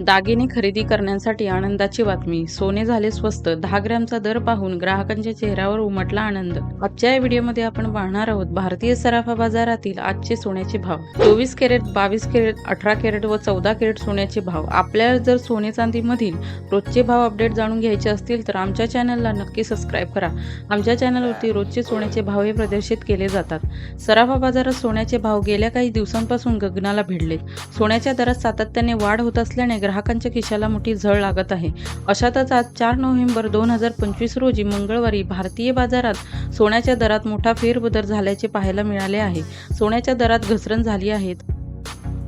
दागिने खरेदी करण्यासाठी आनंदाची बातमी. सोने झाले स्वस्त. दहा ग्रॅमचा दर पाहून ग्राहकांच्या चेहऱ्यावर उमटला आनंद. आजच्या या व्हिडिओमध्ये आपण पाहणार आहोत भारतीय सराफा बाजारातील आजचे सोन्याचे भाव. चोवीस कॅरेट बावीस कॅरेट अठरा कॅरेट व चौदा कॅरेट सोन्याचे भाव. आपल्याला जर सोने चांदीमधील रोजचे भाव अपडेट जाणून घ्यायचे असतील तर आमच्या चॅनलला नक्की सबस्क्राईब करा. आमच्या चॅनलवरती रोजचे सोन्याचे भाव हे प्रदर्शित केले जातात. सराफा बाजारात सोन्याचे भाव गेल्या काही दिवसांपासून गगनाला भिडले सोन्याच्या दरात सातत्याने वाढ होत असल्याने ग्राहकांच्या खिशाला मोठी झळ लागत आहे. अशातच आज चार नोव्हेंबर दोन हजार पंचवीस रोजी मंगळवारी भारतीय बाजारात सोन्याच्या दरात मोठा फेरबदल झाल्याचे पाहायला मिळाले आहे. सोन्याच्या दरात घसरण झाली आहे.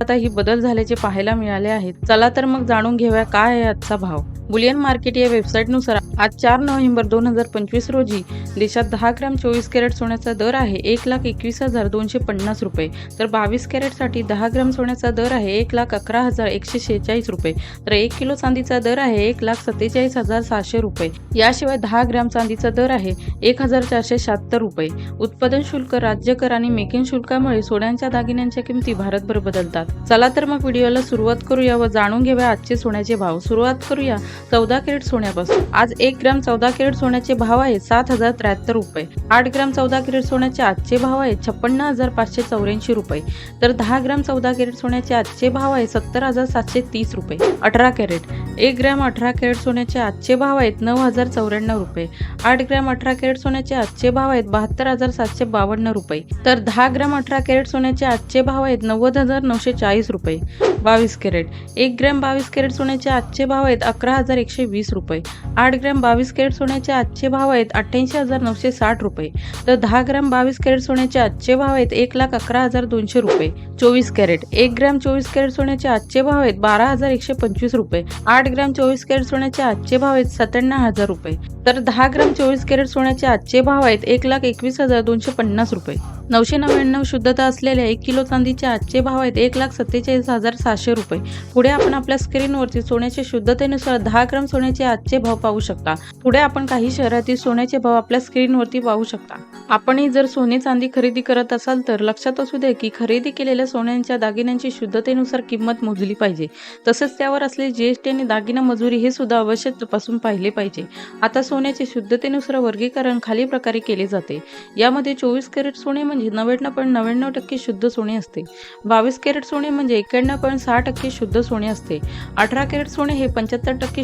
आता ही बदल झाल्याचे पाहायला मिळाले आहेत चला तर मग जाणून घेऊया काय आहे आजचा भाव. बुलियन मार्केट या वेबसाईटनुसार आज चार नोव्हेंबर दोन हजार पंचवीस रोजी देशात दहा ग्रॅम चोवीस कॅरेट सोन्याचा दर आहे एक लाख एकवीस हजार दोनशे पन्नास रुपये. तर बावीस कॅरेटसाठी दहा ग्रॅम सोन्याचा दर आहे एक लाख अकरा हजार एकशे शेहेचाळीस रुपये. तर एक किलो चांदीचा दर आहे एक लाख सत्तेचाळीस हजार सहाशे रुपये. याशिवाय दहा ग्रॅम चांदीचा दर आहे एक हजार चारशे शहात्तर रुपये. उत्पादन शुल्क राज्य कर आणि मेकिंग शुल्कामुळे सोन्यांच्या दागिन्यांच्या किमती भारतभर बदलतात. चला तर मग व्हिडिओला सुरुवात करूया व जाणून घेऊया आजचे सोन्याचे भाव. सुरुवात करूया चौदा कॅरेट सोन्यापासून. आज एक ग्रॅम चौदा कॅरेट सोन्याचे भाव आहे सात हजार त्र्याहत्तर रुपये. आठ ग्रॅम चौदा कॅरेट सोन्याचे आजचे भाव आहे छप्पन्न हजार पाचशे चौऱ्याऐंशी रुपये. तर दहा ग्रॅम चौदा कॅरेट सोन्याचे आजचे भाव आहे सत्तर हजार सातशे तीस रुपये. अठरा कॅरेट. एक ग्रॅम अठरा कॅरेट सोन्याचे आजचे भाव आहेत नऊ हजार चौऱ्याण्णव रुपये. आठ ग्रॅम अठरा कॅरेट सोन्याचे आजचे भाव आहेत बहात्तर हजार सातशे बावन्न रुपये. तर दहा ग्रॅम अठरा कॅरेट सोन्याचे आजचे भाव आहेत नव्वद हजार नऊशे चाळीस रुपये. बावीस कॅरेट. एक ग्रॅम बावीस कॅरेट सोन्याचे आजचे भाव आहेत अकरा हजार एकशे वीस रुपये. आठ ग्रॅम बावीस कॅरेट सोन्याचे आजचे भाव आहेत अठ्ठ्याऐंशी हजार नऊशे साठ रुपये. तर दहा ग्रॅम बावीस कॅरेट सोन्याचे आजचे भाव आहेत एक लाख अकरा हजार दोनशे रुपये. चोवीस कॅरेट. एक ग्रॅम चोवीस कॅरेट सोन्याचे आजचे भाव आहेत बारा हजार एकशे पंचवीस रुपये. आठ ग्रॅम चोवीस कॅरेट सोन्याचे आजचे भाव आहेत सत्त्याण्णव हजार रुपये. तर दहा ग्रॅम चोवीस कॅरेट सोन्याचे आजचे भाव आहेत एक लाख एकवीस हजार दोनशे पन्नास रुपये. नऊशे नव्याण्णव शुद्धता असलेल्या एक किलो चांदीचे आजचे भाव आहेत एक लाख सत्तेचाळीस हजार सहाशे रुपये. पुढे आपण आपल्या स्क्रीनवरती सोन्याच्या शुद्धतेनुसार दहा ग्राम सोन्याचे आजचे भाव पाहू शकता. पुढे आपण काही शहरातील सोन्याचे भाव आपल्या स्क्रीनवरती पाहू शकता. आपणही जर सोने चांदी खरेदी करत असाल तर लक्षात असू दे की खरेदी केलेल्या सोन्यांच्या दागिन्यांची शुद्धतेनुसार किंमत मोजली पाहिजे. तसेच त्यावर असलेली जीएसटी आणि दागिना मजुरी हे सुद्धा अवश्य तपासून पाहिले पाहिजे. आता सोन्याचे शुद्धतेनुसार वर्गीकरण खाली प्रकारे केले जाते. यामध्ये चोवीस कॅरेट सोने म्हणजे नव्याण्णव पॉईंट नव्याण्णव टक्के शुद्ध सोने असते. बावीस कॅरेट सोने म्हणजे एक्याण्णव पॉईंट सहा टक्के शुद्ध सोने असते. अठरा कॅरेट सोने हे पंच्याहत्तर टक्के